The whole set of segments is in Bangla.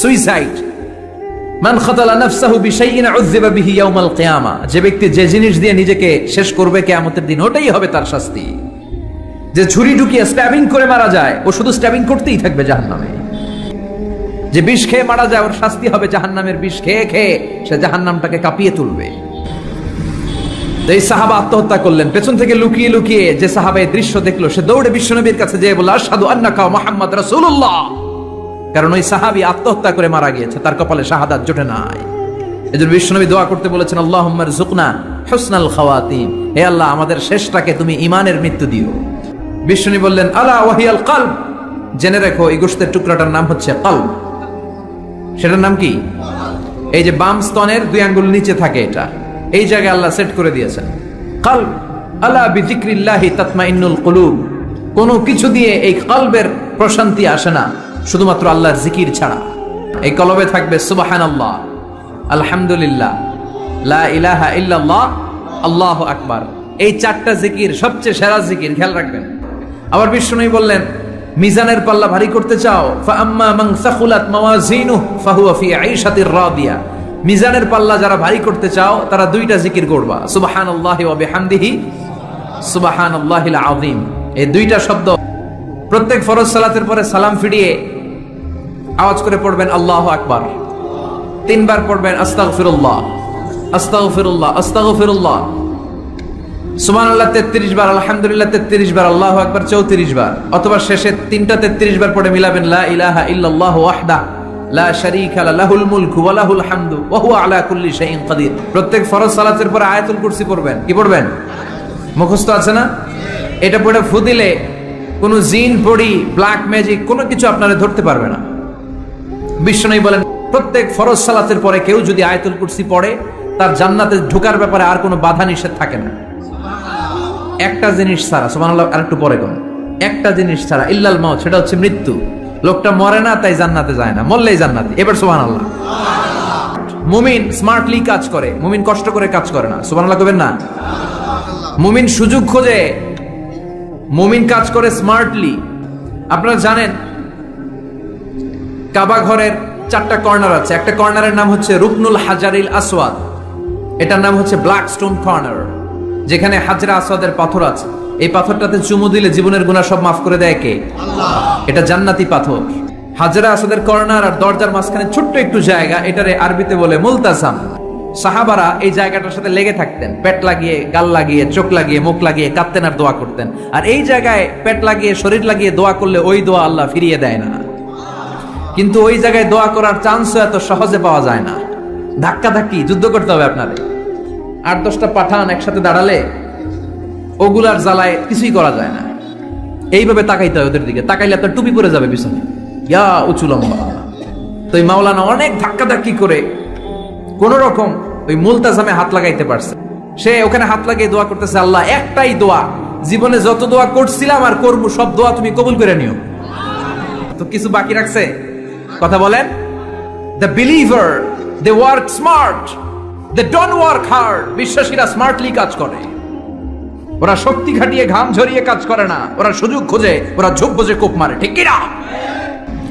সুইসাইড মান খাতালা নাফসাহু বিশাইইন উযযিবা বিহি ইয়াউমাল কিয়ামা যে ব্যক্তি যে জিনিস দিয়ে নিজেকে শেষ করবে কিয়ামতের দিন, ওটাই হবে তার শাস্তি। যে ছুরি ঢুকিয়ে স্ট্যাবিং করে মারা যায়, ও শুধু স্ট্যাবিং করতেই থাকবে জাহান্নামে। যে বিষ খেয়ে মারা যায়, ওর শাস্তি হবে জাহান্নামের বিষ খেয়ে খেয়ে সে জাহান্নামটাকে কাঁপিয়ে তুলবে। এই সাহাবা আত্মহত্যা করলেন। পেছন থেকে লুকিয়ে লুকিয়ে যে সাহাবা এই দৃশ্য দেখল, সে দৌড়ে বিশ্বনবীর কাছে যেয়ে বলল, আশহাদু আন্নাকা মুহাম্মদ রাসূলুল্লাহ। কারণ ওই সাহাবী আত্মহত্যা করে মারা গিয়েছে, তার কপালে শাহাদাত জোটে নাই। এজন্য বিশ্বনবী দোয়া করতে বলেছেন আল্লাহুম্মার জুকনা হুসনাল খাওয়াতিম হে আল্লাহ, আমাদের শেষটাকে তুমি ইমানের মৃত্যু দিও। বিশ্বনী বললেন, আলা ওয়াহিয়াল কলব? জেনে রেখো, এই গোশতের টুকরাটার নাম হচ্ছে কলব। সেটার নাম কি? এই যে বাম স্তনের দুই আঙ্গুল নিচে থাকে এটা। এই জায়গায় আল্লাহ সেট করে দিয়েছেন। কাল আলা বিজিক্রিল্লাহি তাতমাইন্নুল কুলুব। কোনো কিছু দিয়ে এই কলবের প্রশান্তি আসে না। শুধুমাত্র আল্লাহর জিকির ছাড়া। এই কলবে থাকবে সুবহানাল্লাহ, আলহামদুলিল্লাহ, লা ইলাহা আল্লাহু আকবার। এই চারটা জিকির, সবচেয়ে সেরা জিকির, খেয়াল রাখবেন। আবার বিষ্ণুই বললেন, মিজানের পাল্লা ভারী করতে চাও? রাদিয়া। মিজানের পাল্লা যারা ভারী করতে চাও, তারা দুইটা জিকির করবা। সুবহানাল্লাহি ওয়া বিহামদিহি, সুবহানাল্লাহিল আযীম। এই দুইটা শব্দ প্রত্যেক ফরজ সালাতের পরে সালাম ফিরিয়ে আওয়াজ করে পড়বেন আল্লাহ আকবার। তিনবার পড়বেন আস্তাগফিরুল্লাহ আস্তাগফিরুল্লাহ সুমান আল্লাহ তেত্রিশ বার, আলহামদুলিল্লাহ, তেত্রিশ বার, আল্লাহ একবার চৌত্রিশ বার। অথবা শেষে তিনটা তেত্রিশ বার পড়ে মিলাবেন, লা ইলাহা ইল্লাল্লাহু ওয়াহদা, লা শারীকা লাহুল মুলকু ওয়া লাহুল হামদু, ওয়া হুয়া আলা কুল্লি শাইইন কাদির। প্রত্যেক ফরজ সালাতের পরে আয়াতুল কুরসি পড়বেন। কি পড়বেন? মুখস্থ আছে না? এটা পড়ে ফু দিলে কোনো জিন পড়ি ব্ল্যাক ম্যাজিক কোনো কিছু আপনারা ধরতে পারবে না। বিশ্বনবী বলেন, প্রত্যেক ফরজ সালাতের পরে কেউ যদি আয়াতুল কুরসি পড়ে, তার জান্নাতে ঢোকার ব্যাপারে আর কোনো বাধা নিষেধ থাকে না। একটা জিনিস ছাড়া, সুবহানাল্লাহ, আরেকটু পরে কোন। একটা জিনিস ছাড়া, ইল্লাল মাউত, সেটা হচ্ছে মৃত্যু। লোকটা মরে না, তাই জান্নাতে যায় না। মরলেই জান্নাতে। এবার সুবহানাল্লাহ। মুমিন স্মার্টলি কাজ করে, মুমিন কষ্ট করে কাজ করে না। সুবহানাল্লাহ কবেন না? মুমিন সুযোগ খোঁজে। মুমিন কাজ করে স্মার্টলি। আপনারা জানেন কাবা ঘরের চারটা কর্নার আছে। একটা কর্নারের নাম হচ্ছে রুকনুল হাজারিল আসওয়াদ। এটার নাম হচ্ছে ব্ল্যাক স্টোন কর্নার যেখানে হাজরা আসওয়াদের পাথর আছে। এই পাথরটাতে চুমু দিলে জীবনের গুণা সব মাফ করে দেয় কে? এটা জান্নাতি পাথর। হাজরা আসাদের কর্নার আর দরজার মাঝখানে ছোট্ট একটু জায়গা এটারে আরবিতে বলে মুলতাসাম। সাহাবারা এই জায়গাটার সাথে লেগে থাকতেন। পেট লাগিয়ে গাল লাগিয়ে চোখ লাগিয়ে মুখ লাগিয়ে কাঁদতেন আর দোয়া করতেন। আর এই জায়গায় পেট লাগিয়ে শরীর লাগিয়ে দোয়া করলে ওই দোয়া আল্লাহ ফিরিয়ে দেয় না। কিন্তু ওই জায়গায় দোয়া করার চান্সও এত সহজে পাওয়া যায় না। ধাক্কা ধাক্কি যুদ্ধ করতে হবে আপনাদের। আট, দশটা পাঠান একসাথে দাঁড়ালে ওগুলার জ্বালায় কিছুই করা যায় না। এইভাবে তাকাইতে হয় ওদের দিকে। তাকাইলে আপনার টুপি পরে যাবে পিছনে। ইয়া উঁচু লম্বা। তো এই মাওলানা অনেক ধাক্কা ধাক্কি করে কোন রকম ওই মুলতাজামে হাত লাগাইতে পারছে। সে ওখানে হাত লাগিয়ে দোয়া করতেছে, আল্লাহ, একটাই দোয়া। জীবনে যত দোয়া করছিলাম আর করব, সব দোয়া তুমি কবুল করে নিও। তো কিছু বাকি রাখছে? কথা বলেন? The believer they work smart they don't work hard বিশ্বাসীরা smartly কাজ করে। ওরা শক্তি খাটিয়ে, ঘাম ঝরিয়ে কাজ করে না। ওরা সুযোগ খোঁজে, ওরা ঝোপ বোঝে, কোপ মারে। ঠিক কিনা?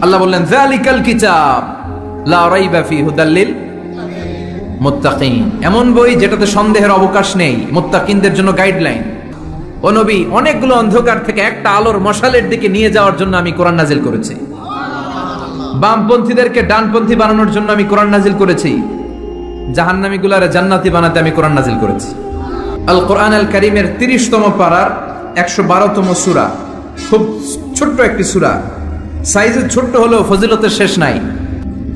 আল্লাহ বললেন, জালিকাল কিতাব, লা রাইবা ফি হুদাল্লিল মুত্তাকিন। এমন বই যেটাতে সন্দেহের অবকাশ নেই। মুত্তাকিনদের জন্য গাইডলাইন ও নবী, অনেকগুলো অন্ধকার থেকে একটা আলোর মশালের দিকে নিয়ে যাওয়ার জন্য আমি কোরআন নাজিল করেছি। বামপন্থীদেরকে ডানপন্থী বানানোর জন্য আমি কোরআন নাজিল করেছি। জাহান্নামী গুলারে জান্নাতি বানাতে আমি কোরআন নাজিল করেছি। আল কোরআন আল করিমের তিরিশতম পাড়ার একশো বারোতম সুরা। খুব ছোট্ট একটি সুরা। সাইজে ছোট্ট হলেও ফজিলতের শেষ নাই।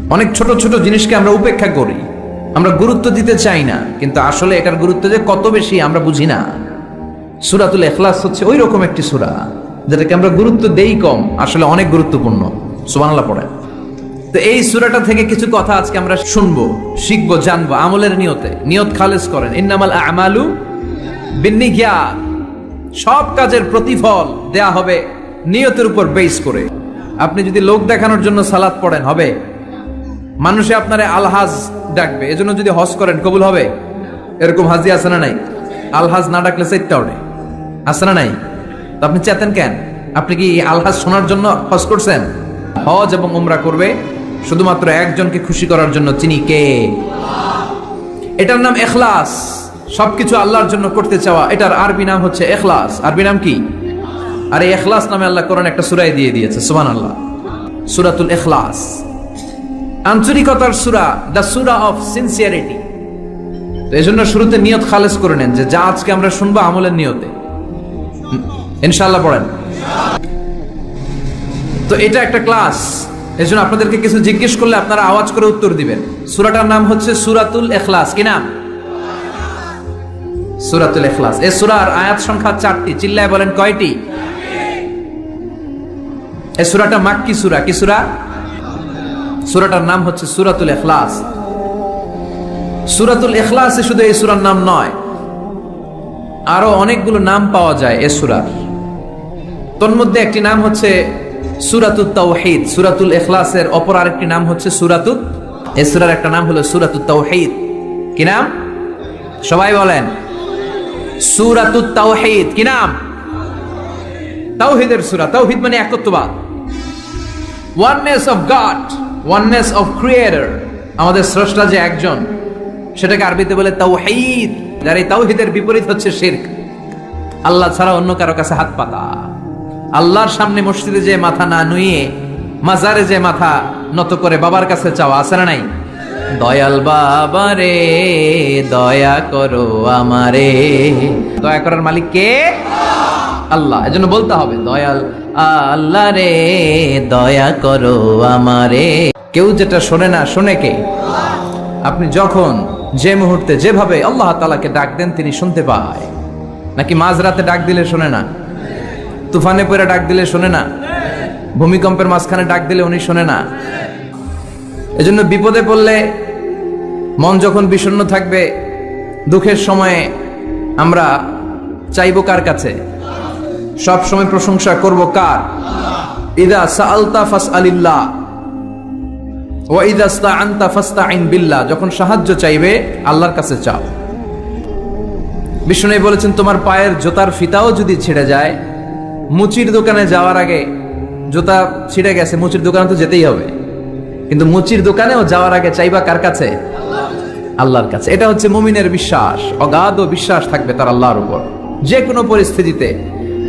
অনেক ছোট ছোট জিনিসকে আমরা উপেক্ষা করি। আমরা গুরুত্ব দিতে চাই না, কিন্তু আসলে এটার গুরুত্ব যে কত বেশি আমরা বুঝি না। সুরাতুল এখলাস হচ্ছে ওই রকম একটি সুরা, যেটাকে আমরা গুরুত্ব দেই কম, আসলে অনেক গুরুত্বপূর্ণ। সুবানাল্লাহ পড়ে তো এই সুরাটা থেকে কিছু কথা আজকে আমরা শুনব, শিখব, জানব, আমলের নিয়তে। নিয়ত খালেজ করেন। ইন্নামাল আমালু বিন্নিগিয়া। সব কাজের প্রতিফল দেয়া হবে নিয়তের উপর বেস করে। আপনি যদি লোক দেখানোর জন্য সালাদ পড়েন, হবে? মানুষে আপনারে আলহাজ ডাকবে। এজন্য যদি হজ করেন, কবুল হবে? এরকম হাজি আছে না নাই? আলহাজ না ডাকলে চাইতে ওঠে আছে না নাই? আপনি চেতেন কেন? আপনি কি আলহাজ শোনার জন্য হজ করছেন? হজ এবং উমরা করবে? শুধুমাত্র একজনকে খুশি করার জন্য তিনি কে? এটার নাম এখলাস। সবকিছু আল্লাহর জন্য করতে চাওয়া এটার আরবি নাম হচ্ছে এখলাস। আরবি নাম কি? আর এই এখলাস নামে আল্লাহ কোরআন একটা সুরাই দিয়ে দিয়েছে সুমান আল্লাহ সুরাতুল এখলাস। আন্তরিকতার সুরা দ্য সুরা অফ সিনসিয়ারিটি। এই জন্য শুরুতে নিয়ত খালেস করে নেন যে যা আজকে আমরা শুনব আমলের নিয়তে। হুম, ইনশাআল্লাহ পড়েন। তো এটা একটা ক্লাস। এই জন্য আপনাদেরকে কিছু জিজ্ঞেস করলে আপনারা আওয়াজ করে উত্তর দিবেন। সুরাটার নাম হচ্ছে সুরাতুল এখলাস কি নাম? সুরাতুল এখলাস এ সুরার আয়াত সংখ্যা চারটি। চিল্লায় বলেন কয়টি? এই সুরাটা মাক্কি সুরা। কি সুরা? সুরাটার নাম হচ্ছে সুরাতুল এখলাস সুরাতুল এখলাসে শুধু এই সুরার নাম নয়, আরও অনেকগুলো নাম পাওয়া যায় এ সুরার। তন্মধ্যে একটি নাম হচ্ছে সুরাতুত সুরাতুল অপর আরেকটি নাম হচ্ছে সুরাতুত সুরার একটা নাম হলো সুরাতুত কি নাম? সবাই বলেন। সুরাতুত তাওহিদ, কি নাম? তাওহিদের সুরা, তাওহিদ মানে একত্ববাদ। Oneness of God oneness of creator আমাদের স্রষ্টা যে একজন, সেটাকে আরবিতে বলে তাওহিদ, যার এই তাওহিদের বিপরীত হচ্ছে শিরক। আল্লাহ ছাড়া অন্য কারও কাছে হাত পাতা। আল্লাহর সামনে মসজিদে যে মাথা না নুয়ে মাজারে যে মাথা নত করে বাবার কাছে চাওয়া, আছে না নাই? দয়াল বাবা রে দয়া করো আমারে। দয়া করার মালিক কে? আল্লাহ। এজন্য বলতে হবে, দয়াল আল্লাহ রে দয়া করো আমারে। কেউ যেটা শোনে না, শোনে কে? আপনি যখন যে মুহূর্তে যেভাবে আল্লাহ তালাকে ডাক দেন, তিনি শুনতে পায়। নাকি মাঝরাতে ডাক দিলে শোনে না? তুফানে পরে ডাক দিলে শোনে না। ভূমিকম্পের মাঝখানে ডাক দিলে উনি শোনে না। এজন্য বিপদে পড়লে মন যখন বিষণ্ণ থাকবে, দুঃখের সময়ে আমরা চাইব কার কাছে? সব সময় প্রশংসা করব কার? ইদা সালতা সাআলতা ফাসআলিল্লাহ, ওয়া ইদা ইস্তাআনতা ফাস্তাইন বিল্লাহ, যখন সাহায্য চাইবে, আল্লাহর কাছে চাও। বিষ্ণু বলেছেন, তোমার পায়ের জোতার ফিতাও যদি ছিঁড়ে যায় মুচির দোকানে যাওয়ার আগে জুতা ছিঁড়ে গেছে, মুচির দোকানে তো যেতেই হবে। কিন্তু মুচির দোকানেও যাওয়ার আগে চাইবা কার কাছে? আল্লাহর কাছে। এটা হচ্ছে মুমিনের বিশ্বাস। অগাধ বিশ্বাস থাকবে তার আল্লাহর উপর। যে কোনো পরিস্থিতিতে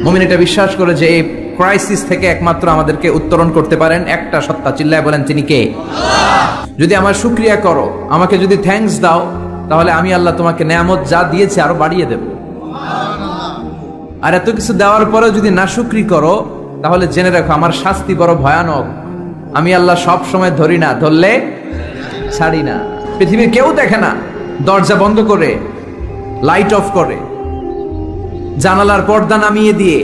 মুমিন এটা বিশ্বাস করে যে এই ক্রাইসিস থেকে একমাত্র আমাদেরকে উত্তরণ করতে পারেন। একটা সত্তা চিল্লায় বলেন, তিনি কে? যদি আমার শুক্রিয়া করো, আমাকে যদি থ্যাঙ্কস দাও, তাহলে আমি আল্লাহ তোমাকে নেয়ামত যা দিয়েছে আরও বাড়িয়ে দেব। আর এত কিছু দেওয়ার পরেও যদি না শুক্রি করো, তাহলে জেনে রাখো আমার শাস্তি বড় ভয়ানক। আমি আল্লাহ সব সময় ধরি না, ধরলে ছাড়ি না। পৃথিবীর কেউ দেখে না, দরজা বন্ধ করে লাইট অফ করে। জানালার পর্দা নামিয়ে দিয়ে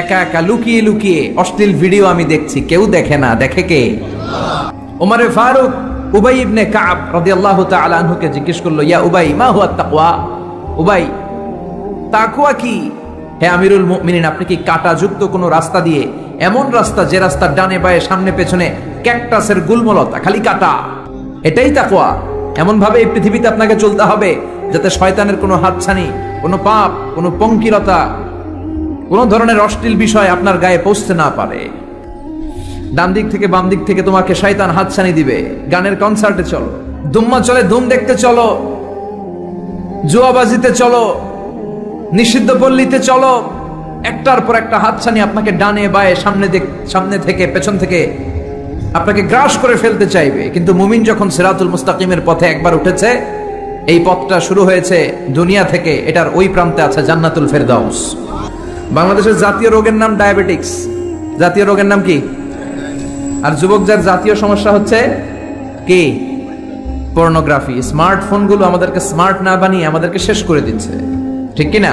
একা একা লুকিয়ে লুকিয়ে অশ্লীল ভিডিও আমি দেখছি, কেউ দেখে না, দেখে কে? ওমরে ফারুক উবাই ইবনে কাব রাদিয়াল্লাহু তাআলা আনহুকে জিজ্ঞেস করল, ইয়া উবাই, মা হুয়া তাকওয়া? উবাই, তাকওয়া কি? হে আমিরুল মিনিন আপনি কি কাঁটাযুক্ত কোনো রাস্তা দিয়ে এমন রাস্তা যে রাস্তার ডানে বায়ে, সামনে পেছনে ক্যাকটাসের গুলমলতা, খালি কাটা? এটাই তাকওয়া। এমন ভাবে এই পৃথিবীতে আপনাকে চলতে হবে যাতে শয়তানের কোনো হাতছানি, কোনো পাপ, কোনো পঙ্কিলতা, কোনো ধরনের অশ্লীল বিষয় আপনার গায়ে পৌঁছতে না পারে। ডান দিক থেকে বাম দিক থেকে তোমাকে শয়তান হাতছানি দিবে। গানের কনসার্টে চলো। দুম্মা চলে, ধুম দেখতে চলো। জুয়াবাজিতে চলো। নিষিদ্ধ পল্লীতে চলো। একটার পর একটা হাতছানি আপনাকে ডানে, বায়ে, সামনে সামনে থেকে, পেছন থেকে আপনাকে গ্রাস করে ফেলতে চাইবে। কিন্তু মুমিন যখন সিরাতুল মুস্তাকিমের পথে একবার উঠেছে, এই পথটা শুরু হয়েছে দুনিয়া থেকে। এটার ওই প্রান্তে আছে জান্নাতুল ফেরদাউস। বাংলাদেশের জাতীয় রোগের নাম ডায়াবেটিক্স। জাতীয় রোগের নাম কি? আর যুবক যার জাতীয় সমস্যা হচ্ছে কি? পর্নোগ্রাফি। স্মার্টফোনগুলো আমাদেরকে স্মার্ট না বানিয়ে আমাদেরকে শেষ করে দিচ্ছে। ঠিক কি না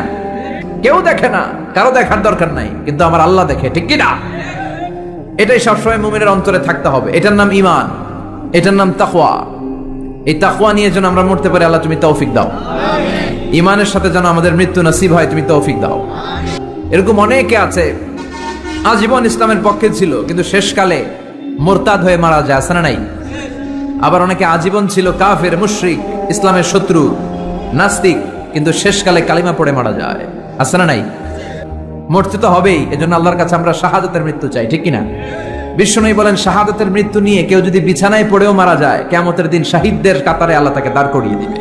কেউ দেখে না, কারও দেখার দরকার নাই, কিন্তু আমার আল্লাহ দেখে, ঠিক কিনা? এটাই সবসময় মুমিনের অন্তরে থাকতে হবে। এটার নাম ইমান এটার নাম তাকওয়া। এই তাকওয়া নিয়ে যেন আমরা মরতে পারি, আল্লাহ তুমি তৌফিক দাও। ইমানের সাথে যেন আমাদের মৃত্যু নসিব হয়, তুমি তৌফিক দাও। এরকম অনেকে আছে, আজীবন ইসলামের পক্ষে ছিল, কিন্তু শেষকালে মোরতাদ হয়ে মারা যায়, আছে না নাই? আবার অনেকে আজীবন ছিল কাফের, মুশরিক, ইসলামের শত্রু, নাস্তিক। কিন্তু শেষকালে কালিমা পড়ে মারা যায়। আছে না নাই? মরতে তো হবেই এই জন্য আল্লাহর কাছে আমরা শাহাদতের মৃত্যু চাই, ঠিক কিনা? বিষ্ণু বলেন, শাহাদতের মৃত্যু নিয়ে কেউ যদি বিছানায় পড়েও মারা যায় কেমতের দিন শাহিদদের কাতারে আল্লাহ তাকে দাঁড় করিয়ে দিবে।